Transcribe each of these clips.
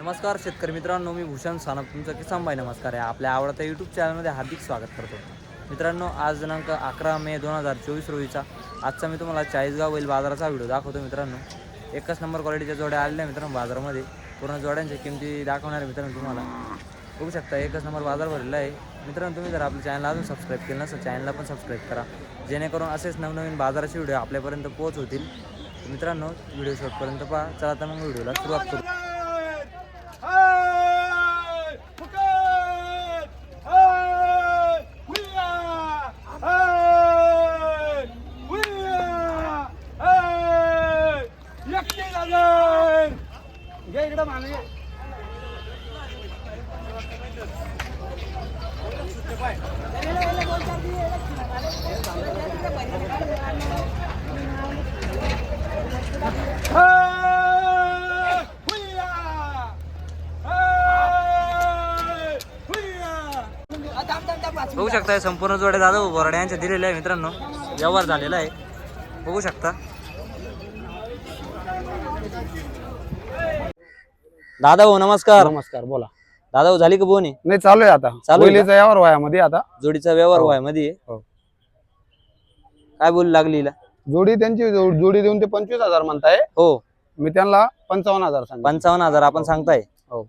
नमस्कार शेतकरी मित्रांनो मी भूषण सानप. तुमचं किसान भाई नमस्कार आहे. आपल्या आवडत्या यूट्यूब चॅनलमध्ये हार्दिक स्वागत करतो. मित्रांनो आज दिनांक अकरा मे दोन हजार चोवीस रोजीचा. आजचा मी तुम्हाला चाळीसगाव बैल बाजाराचा व्हिडिओ दाखवतो मित्रांनो. एकच नंबर क्वालिटीच्या जोड्या आलेल्या मित्रांनो बाजारामध्ये. पूर्ण जोड्यांच्या किमती दाखवणार आहे मित्रांनो तुम्हाला. बघू शकता एकच नंबर बाजार भरलेला आहे. मित्रांनो तुम्ही जर आपल्या चॅनलला अजून सबस्क्राईब केलं नसेल चॅनलला पण सबस्क्राईब करा. जेणेकरून असेच नवनवीन बाजाराचे व्हिडिओ आपल्यापर्यंत पोहोच होतील मित्रांनो व्हिडिओ शॉर्टपर्यंत पहा. चला तर मग व्हिडिओला सुरुवात करू. मागे. बघू शकता हे! संपूर्ण जोड्या दादा बोराडे यांच्या दिलेल्या आहे मित्रांनो. व्यवहार झालेला आहे. बघू शकता. दादा भाऊ नमस्कार. नमस्कार बोला. दादा भाऊ झाली का बोनी? नाही चालू आहे आता. चालू आहे पहिलीचा यावर वयामध्ये आता. जोडीचा व्यवहार हो. व्हायमध्ये हो. काय बोलू लागली हिला? जोडी त्यांची जो- जोडी देऊन ते पंचवीस हजार म्हणताय. हो. मी त्यांना पंचावन्न हजार सांग पंचावन्न हजार आपण सांगताय. हो.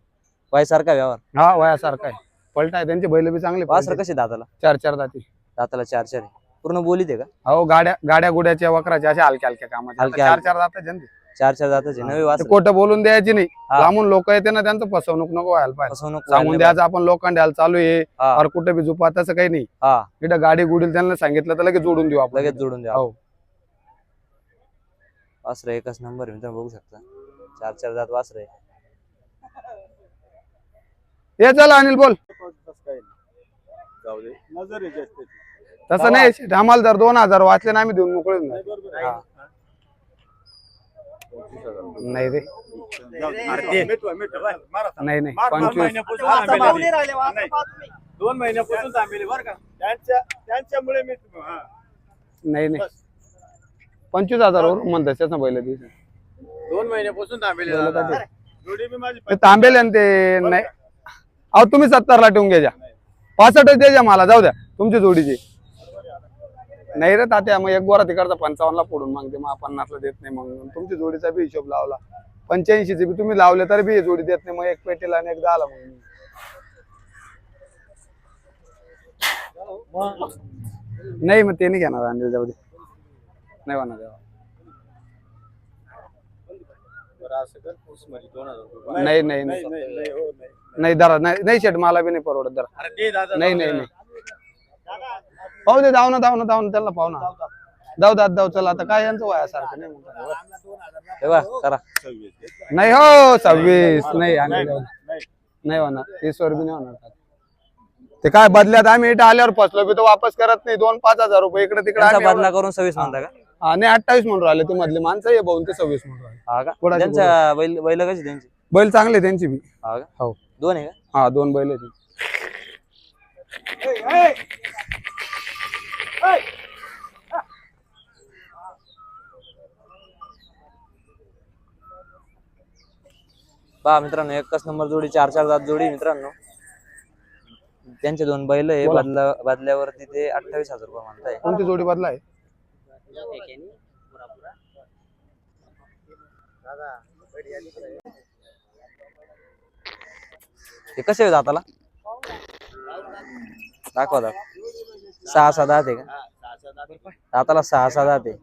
वाय सारखा व्यवहार. हा वयासारखा आहे. पलटा आहे त्यांचे बैल बी चांगले वासर. कसे दादाला? चार चार जाती दाताला चार चार आहे. पूर्ण बोलीत आहे का? हो गाड्या गाड्या गुड्याच्या वकराच्या अशा हलक्या हलक्या कामाच्या. हलक्या चार. चार जातात ज्यांचे चार चार दाताचे नवे वास खोटं बोलून द्यायची नाही. हा. लांबून लोक येते ना त्यांचं फसवणूक नको व्हायला पाहिजे. फसवणूक सांगून द्यायचं आपण लोखंड्याला चालू आहे. और कुठे बी झुपा तसं काही नाही. हा. इथं गाडी गुडील त्यांना सांगितलं तर लगेच जोडून देऊ आपण. लगेच जोडून द्या. हो. वासर एकच नंबर आहे मित्रांनो बघू शकता. चार चार दात वासर. ये चला अनिल बोल. तसं नाही आम्हाला जर दोन हजार वाचले ना आम्ही देऊन मोकळे होऊन जाऊ. बरोबर आहे. हा. नाही रे. नाही नाही. पंचवीस. दोन महिन्यापासून थांबेले बरं का? त्यांच्या त्यांच्यामुळे मी हा. नाही नाही. पंचवीस हजार वरून म्हणतात त्याचं पहिलं दिवस दोन महिन्यापासून थांबेले दादा. जोडी माझी ते तांबेल आणि ते नाही. अहो तुम्ही सत्तरला ठेवून घ्या पासष्ट द्यायच्या मला जाऊ द्या तुमची जोडीची. नाही रे तात्या मग एक गोरा तिकडचा पंचावन्नला फोडून मागते मग पन्नासला देत नाही मग. तुमची जोडीचा बी हिशोब लावला. पंच्याऐंशीचे बी तुम्ही लावले तर बी जोडी देत नाही मग एक पेटीला आणि एक दहाला मग. नाही मग ते नाही घेणार अंडे जाऊ दे. नाही होणार हजार रुपये. नाही नाही नाही, नाही, हो, नाही. दरा शेट मला बी नाही परवडत दरा नाही नाही. नाही. पाहू दे जाऊ ना जाऊ ना जाऊ ना त्याला पाहू ना. जाऊ दात जाऊ चला आता काय यांचं वयासारखं नाही म्हणतात. हे बा करा. नाही हो सव्वीस नाही. नाही. नाही. होणार तीस वर बी नाही होणार. ते काय बदल्यात आम्ही इथं आल्यावर फसलो बी तो वापस करत नाही दोन पाच हजार रुपये इकडे तिकडे त्यांचा आम्ही बदला करून सव्वीस म्हणता का? हा, नाही अठ्ठावीस म्हणून राहिले ते मधले माणसं ये भाऊन ते सव्वीस म्हणून राहिले. हा का? कोणाची त्यांच्या बैल? बैल कशी त्यांची? बैल चांगले त्यांची बी. हा का? हो. दोन आहे का? हा दोन बैल आहेत. पहा मित्रांनो एकच नंबर जोडी चार चार दात जोडी मित्रांनो. त्यांचे दोन बैल आहे बोला. बदला बदल्यावरती ते अठ्ठावीस हजार रुपये म्हणताय. कोणती जोडी बदला आहे? हे कसे आहे दाताला? दाखवा दाखवा. सहा सहा दात आहे का? दाताला सहा सहा दात आहे.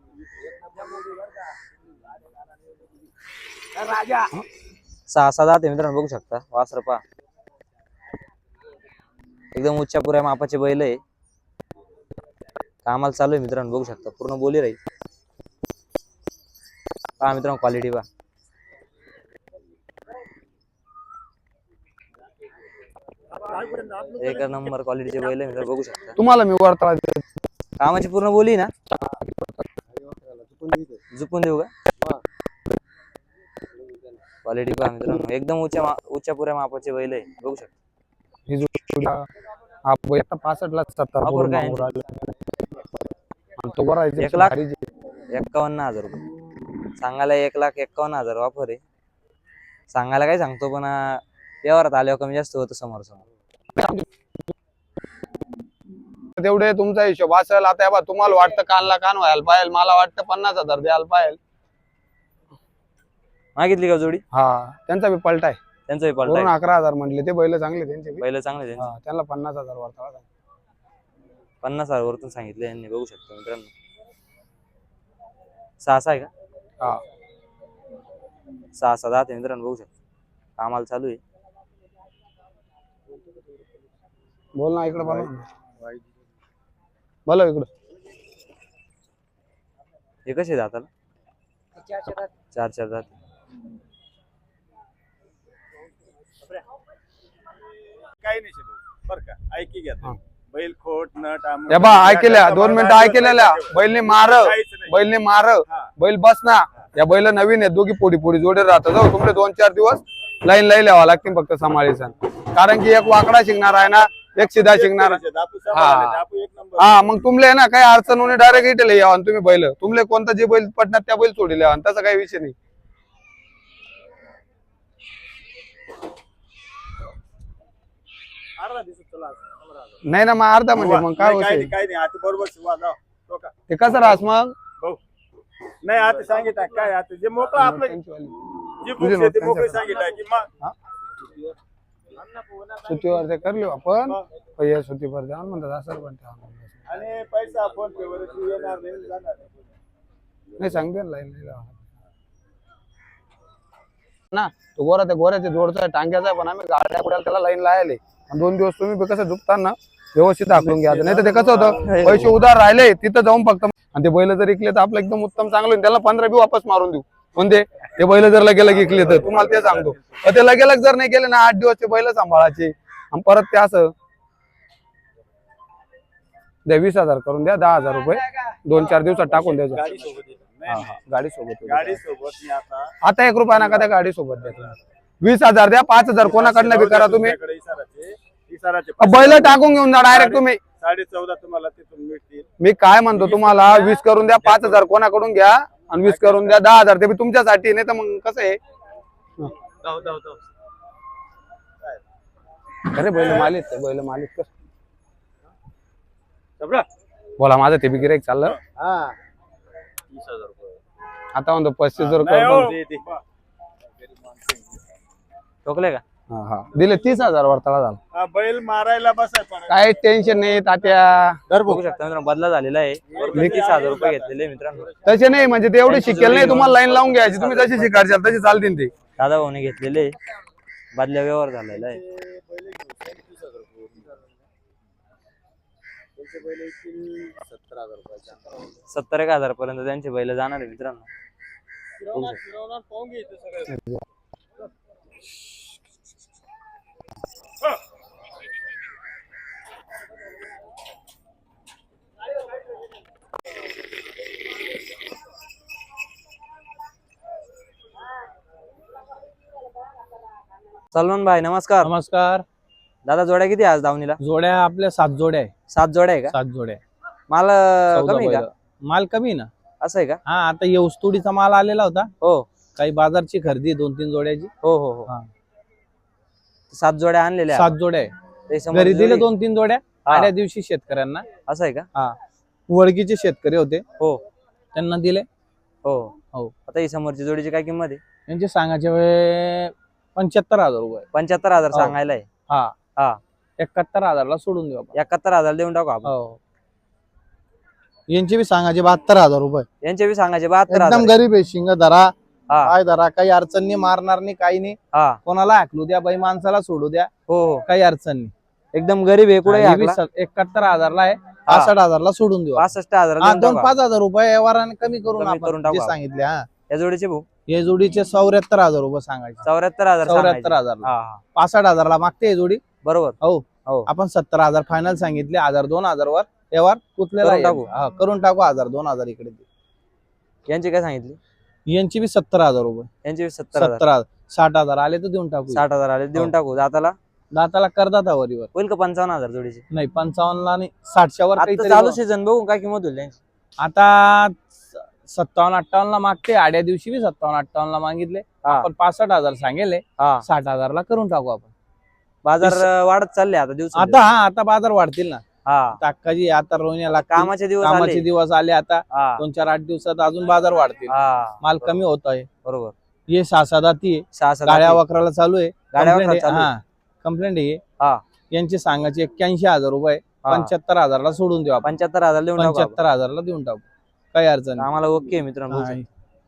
सहा सहा दात आहे मित्रांनो बघू शकता. वासर पहा एकदम उच्च पुऱ्या मापाचे बैल आहे. कामाला चालू आहे मित्रांनो बघू शकता. पूर्ण बोली राहील. पहा मित्रांनो क्वालिटी पहा. एक नंबर क्वालिटीचे बैल आहे मित्रांनो बघू शकता. तुम्हाला मी वरतळा देतो. कामाची पूर्ण बोली ना? झुकून देऊ का? क्वालिटी पहा मित्रांनो. एकदम उच्च उच्च पुऱ्या मापाचे बैल आहे. बघू शकता. ही जोडी हा बैल आता पासष्ट ला सत्तर काय? तो बरा आहे, एक लाख? एक्कावन्न हजार रुपये. सांगायला एक लाख एक्कावन्न हजार वापर आहे. सांगायला काय सांगतो पण अं, व्यवहारात आल्यावर कमी जास्त होतं समोर समोर. तेवढे तुमचा हिशोब असेल आता हे बघा, तुम्हाला वाटतं कानला कान व्हायला पाहिजे मला वाटतं पन्नास हजार द्यायला पाहिजे. मागितली का जोडी? हा त्यांचा बी पलटा आहे. त्यांचा वरून पलटा अकरा हजार म्हटले ते बैल चांगले त्यांचे बी. पहिलं चांगले त्यांचे हा, त्यांना पन्नास हजार वरता पन्नास हजार वरतून सांगितले यांनी बघू शकतो मित्रांनो. सहा सहा आहे का? हा. सहा सहा दहा ते मित्रांनो बघू शकतो. कामाला चालू आहे. बोल ना इकडे बोला बोला इकडं. हे कसे जाताला चार चार जात काही नाही बरं का ऐकी घ्या. तुम्ही. बैल खोट नट आम- हे बा ऐकल्या दोन मिनिटं ऐकलेल्या. बैलने मार काहीच नाही. बैलने मार. बैल बस ना. या बैल नवीन आहेत दोघी पोडी पोडी जोडे राहतात. जाऊ तुमचे दोन चार दिवस लाईन लाई लावा लागतील फक्त सांभाळीचा कारण की एक वाकडा शिकणार आहे ना एक सिधा शिकणार हा. हा मग तुमले ना काही अडचण होणे डायरेक्ट इथे यावा तुम्ही बैल. तुमले कोणता जे बैल पटणार त्या बैल सोडी यावा तसा काही विषय नाही. नाही ना मग अर्धा म्हणजे मग काय होते नाही काही नाही आता बरोबर शिवा जाऊ तो कसं राहस मग? नाही आता सांगितलं काय आता जे मोकळं आपलं जी तुझे बुक्स आहे नोट ती मोकळी. सांगितलं की मग सुट्टीवर ते करलो आपण. पहिल्या सुट्टीवर जाऊन म्हणतात असं पण. आणि पैसा फोन पे वर येणार नाही जाणार नाही. नाही सांगते ना लाईन नाही लावा. ना तो गोरा त्या गोऱ्याच्या जोडचा टांग्याचा आहे पण आम्ही गाड्या पुढ्याला त्याला लाईन लायले आणि दोन दिवस तुम्ही कसं झुकताना व्यवस्थित आखलून घ्या नाही तर ते कसं होतं पैसे उधार राहिले तिथं जाऊन फक्त आणि ते बैल जर इकले तर आपलं एकदम उत्तम चांगलं. त्याला पंधरा बी वापस मारून देऊ कोणते ते बैल जर लगे लगे इकले तर तुम्हाला ते सांगतो. ते लगे लग जर नाही गेले ना आठ दिवस ते बैल सांभाळायचे. आणि परत ते असं द्या वीस हजार करून द्या दहा हजार रुपये. दोन चार दिवसात टाकून द्यायचं. गाडी सोबत आता एक रुपया नका त्या गाडी सोबत द्या. वीस हजार द्या पाच हजार कोणाकडनं बी करा तुम्ही बैल टाकून घेऊन जा डायरेक्ट तुम्ही. साडे चौदा तुम्हाला मी काय म्हणतो तुम्हाला वीस करून द्या पाच हजार कोणाकडून घ्या. आणि वीस करून द्या दहा हजार ते बी तुमच्यासाठी नाही तर मग कसं आहे? अरे बैल मालिक बैल मालिक कर. जबरा. बोला माझं ते बी गिराईक चाललं. हा. तीस हजार रुपये. आता म्हणतो पस्तीस हजार नाही करतो हो. ठोकले का? हा हा. दिले तीस हजार वरताळा झाला. हा, बैल मारायला बसाय पण काय टेन्शन नाही तात्या. बघू शकता मित्रांनो बदला झालेला आहे. वरती तीस हजार रुपये घेतलेले मित्रांनो. तसे नाही म्हणजे ते एवढे शिकेल नाही तुम्हाला लाईन लावून घ्यायची. तुम्ही जशी शिकायची तशी चालतील ते. दादा भाऊने घेतलेले बदल्या व्यवहार झालेला आहे. सत्तर एक हजार पर्यंत त्यांचे बैल जाणार आहे मित्रांनो. फिरवणार फिरवणार पाहून घे इथं सगळं सलमान भाई नमस्कार. नमस्कार. दादा जोड्या किती आज दावणीला जोड्या आपल्या सात जोड्या आहे. सात जोड्या आहे का? सात जोड्या. आहे. माल अं, चौदा कमी आहे का? बैलं. माल कमी ना? असं आहे का? हा आता येऊस्तुडीचा माल आलेला होता. हो. काही बाजारची खरेदी दोन तीन जोड्याची. हो हो हो. हा. सात जोड्या आणलेल्या. सात जोड्या आहे. ते समोर घरी दिले जोडी- दोन तीन जोड्या हा. आड्या दिवशी शेतकऱ्यांना. असं आहे का? हा. वडकीचे शेतकरी होते. हो. त्यांना दिले. हो. हो. आता ही समोरची जोडीची काय किंमत आहे? यांचे सांगायचे पंच्याहत्तर हजार रुपये. पंच्याहत्तर हजार हो. सांगायला आहे हा. हा. एकाहत्तर हजारला सोडून देऊ आपण. एकाहत्तर हजार देऊन टाकू आपण. हो. यांचे बी सांगायचे बहात्तर हजार रुपये. यांचे बी सांगायचे बहात्तर एकदम हजार. गरीब आहे शिंग धरा. हा. काय धरा काही अडचण नाही मारणार नाही काही नाही. हा. कोणाला हाकलू द्या बाई माणसाला सोडू द्या. हो हो. काही अडचण नाही. एकदम गरीब आहे कुठे हा, बी स- एकाहत्तर हजारला आहे. पासष्ट हजारला सोडून देऊ आपण. पासष्ट हजार हा देऊन दोन टाकू पाच हजार रुपये व्यवहाराने कमी करून कमी करून आपण टाकू जे आपण. सांगितले हा. या जोडीचे भाऊ? हे जोडीचे चौऱ्याहत्तर हजार रुपये सांगायचे. चौऱ्याहत्तर हजार चौऱ्याहत्तर सांगायचे. हजार. हा हा. पासष्ट हजारला मागते हे जोडी? बरोबर. हो. हो. आपण सत्तर हजार फायनल सांगितले हजार दोन हजार वर व्यवहार कुठलेला करून आहे. टाकू. हा, करून टाकू हजार दोन हजार इकडे यांची काय सांगितली? यांची बी सत्तर हजार रुपये. यांची बी सत्तर हजार. सत्तर हजार. साठ हजार आले तर देऊन टाकू. साठ हजार आले देऊन हो. टाकू. दाताला? दाताला करदाता वरीवर. होईल का पंचावन्न हजार जोडीचे? नाही पंचावन्नला नाही साठच्या वर आता काहीतरी चालू. सीझन बघू काय किंमत होईल त्यांची? आता सत्तावन्न अठ्ठावन्न ला मागते आड्या दिवशी बी सत्तावन्न अठ्ठावन्न ला मागितले. हा. आपण पासष्ट हजार सांगेले हा. साठ हजारला करून टाकू आपण. बाजार वाढत चालले आता दिवस आता हा आता बाजार वाढतील ना. हा. टाकाजी आता रोवण्याला कामाचे दिवस कामाचे आले. दिवस आले आता. हा. दोन चार आठ दिवसात अजून बाजार वाढतील. हा. माल कमी होत आहे बरोबर. हे सहा सात आती आहे. सहा सात गाड्या आठी. वकराला चालू आहे. गाड्या. चालू. हा. कंप्लेंट आहे. हा. यांचे सांगायचे एक्क्याऐंशी हजार रुपये. हा. पंच्याहत्तर हजारला सोडून देऊ आपण. पंच्याहत्तर हजार टाकू. पंच्याहत्तर हजारला देऊन टाकू. काही अडचण नाही. आम्हाला ओके मित्रांनो हा.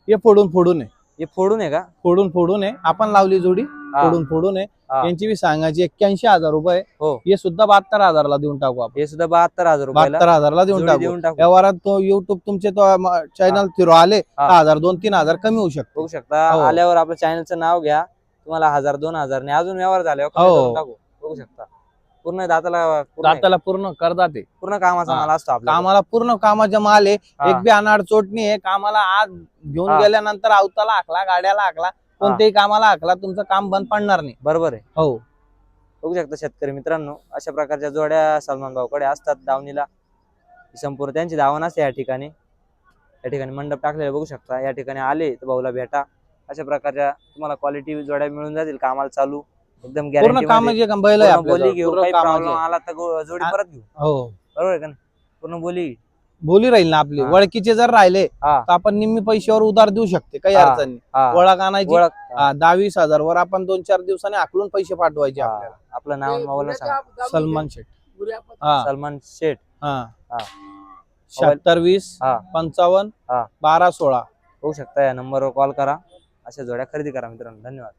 हे फोडून फोडून आहे हे फोडून आहे का फोडून फोडून आहे आपण लावली जोडी हा. फोडून फोडून आहे हा. यांची बी सांगायची एक्क्याऐंशी हजार रुपये हो. हे सुद्धा बहात्तर हजारला देऊन टाकू आपण हे सुद्धा बहात्तर हजार रुपयाला बहात्तर हजारला देऊन जोडी टाकू देऊन टाकू व्यवहारात तो युट्यूब तुमचे तो चॅनल थिरो आले हा. हजार दोन तीन हजार कमी होऊ शकतो बघू शकता हो. आल्यावर आपल्या चॅनलचं नाव घ्या तुम्हाला हजार दोन हजार ने अजून व्यवहार झाल्यावर कमी हो. करून टाकू बघू शकता पूर्ण दाताला पूर्ण दाताला पूर्ण करदात पूर्ण कामाचा हा. माल असतो आपला कामाला पूर्ण कामाचा माल आहे. एक बी अनाड चोटणी आहे कामाला आज घेऊन हा. गेल्यानंतर अवताला हाकला गाड्याला हाकला कोणत्याही कामाला हाकला तुमचं काम बंद पडणार नाही. बरोबर आहे. हो. बघू शकता शेतकरी मित्रांनो अशा प्रकारच्या जोड्या सलमान भाऊकडे असतात दावणीला. संपूर्ण त्यांची दावण असते या ठिकाणी. या ठिकाणी मंडप टाकलेले बघू शकता. या ठिकाणी आले तर भाऊला भेटा. अशा प्रकारच्या तुम्हाला क्वालिटी जोड्या मिळून जातील कामाला चालू. एकदम पूर्ण काम बैल आहे बोली आपल्याजवळ. घेऊ पूर्ण काही कामाचे. प्रॉब्लेम आला तर गो- जोडी. परत घेऊ हो बरोबर आहे का नाही पूर्ण बोली बोली राहील ना आपली हा. वळखीचे जर राहिले हा. तर आपण निम्मी पैशावर उधार देऊ शकते काही हा. अडचण नाही हा. ओळख आणायची ओळख हा, दहा वीस हजार वर आपण दोन चार दिवसांनी आकलून पैसे पाठवायचे हा. आपल्याला आपलं नाव मोबाईल सांगा सलमान शेठ हा सलमान शेठ हा हा. शहात्तर वीस हा. पंचावन्न हा. बारा सोळा होऊ शकता या नंबरवर कॉल करा अशा जोड्या खरेदी करा मित्रांनो धन्यवाद